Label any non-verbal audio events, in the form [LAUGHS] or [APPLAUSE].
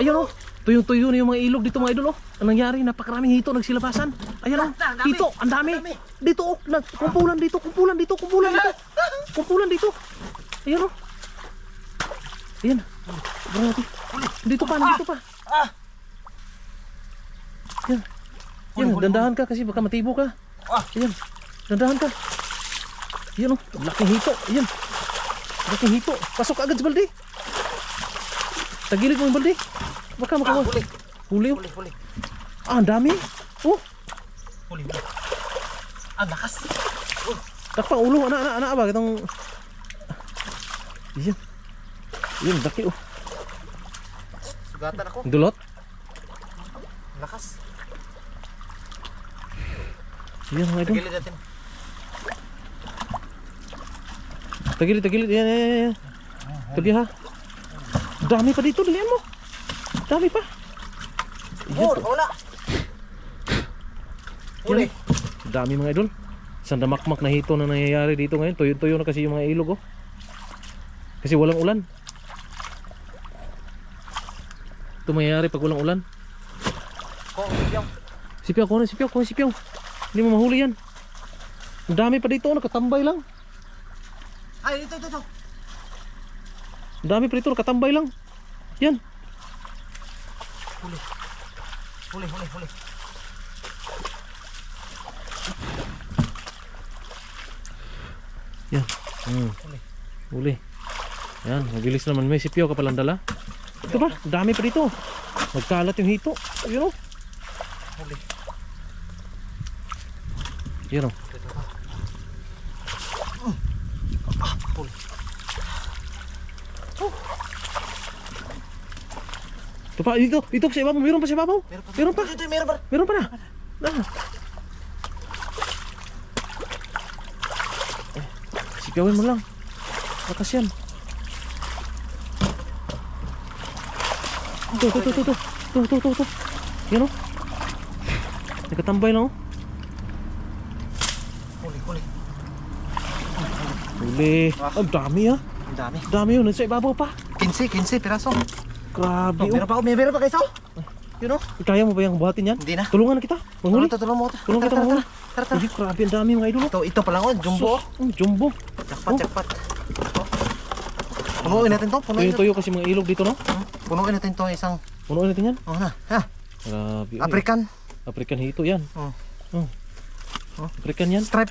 Ayun oh. Tuyong-tuyo na yung mga ilog dito mga idol oh. Ang nangyari, napakaraming hito nagsilabasan. Ayun oh. Hito, ang dami. Dito oh. Nag kumpulan dito, kumpulan dito, kumpulan dito. [LAUGHS] Kumpulan dito. Ayun oh. Ayan. Natin. Dito pa, dito pa. Ah! Yan. Yan, Huli, huli, dandahan ka kasi baka matibo ka. Ah! Yan. Dandahan ka. Yan oh. Laking hito. Yan. Laking hito. Pasok agad sa balde. Tagilid mo yung balde. Baka Ah, makawa. huli. Huli oh. Huli, huli. Ah, ang dami. Oh, Huli, huli. Ang lakas. Oh, takpang ulo. Ana, ana, ana ba? Itong... Yan. Yan, daki oh. sugatan ako. Dulot. Lakas. Yan mga idol. Tagilid natin. Tagilid, tagilid. Yan, yan, yan, yan. Tabi ha. Dami pa dito. Dalian mo. Dami pa. Yan. Oh, wala. Huli. Dami mga idol. Isang damakmak na hito na nangyayari dito ngayon. Tuyo-tuyo na kasi yung mga ilog oh. Kasi walang ulan. Ito mangyayari pag walang ulan. Ko, yung. Sipyaw, kuha na sipyaw, kuha na sipyaw. Hindi mo mahuli yan. Ang dami pa dito, nakatambay lang. Ay, ito, ito, ito. Ang dami pa dito, nakatambay lang. Yan. Huli. Huli, huli, huli. Yan. Hmm. Huli. Huli. Yan, mabilis naman. May sipyaw ka palang dala. Ito ba? Ang dami pa dito. Magkalat yung hito. Yun oh. Huli. Yan oh. Ito pa, dito, dito sa ibabaw. Meron pa sa ibabaw. Meron pa. Meron pa. Meron pa. Meron pa na. Na. Eh, sigawin mo lang. Lakas yan. Ito, ito, ito, ito. Ito, ito, ito, ito. Yan o. Nagkatambay lang o. Huli, huli. Huli. Ang dami ah. Ang dami. Ang dami yun. Sa ibabaw pa. 15, 15 piraso. Grabe Oh, meron pa ako, may meron pa kayo Yun o. Kaya mo ba yung buhatin yan? Hindi na. Tulungan kita. Manghuli. Tulong, tulong mo. Tulungan kita Tara, tara, manghuli. tara, tara. Hindi, grabe. Ang dami mga idol. Ito, ito pa lang oh, jumbo. Sus, ang jumbo. Jackpot, Oh. jackpot. Oh. Punuin natin to, punuin natin. Tuyo-tuyo kasi mga ilog dito no. Hmm, Punuin natin to isang, Punuin natin yan. oh na, ha, Grabe. African. African hito yan. Oh. Oh. African yan. Stripe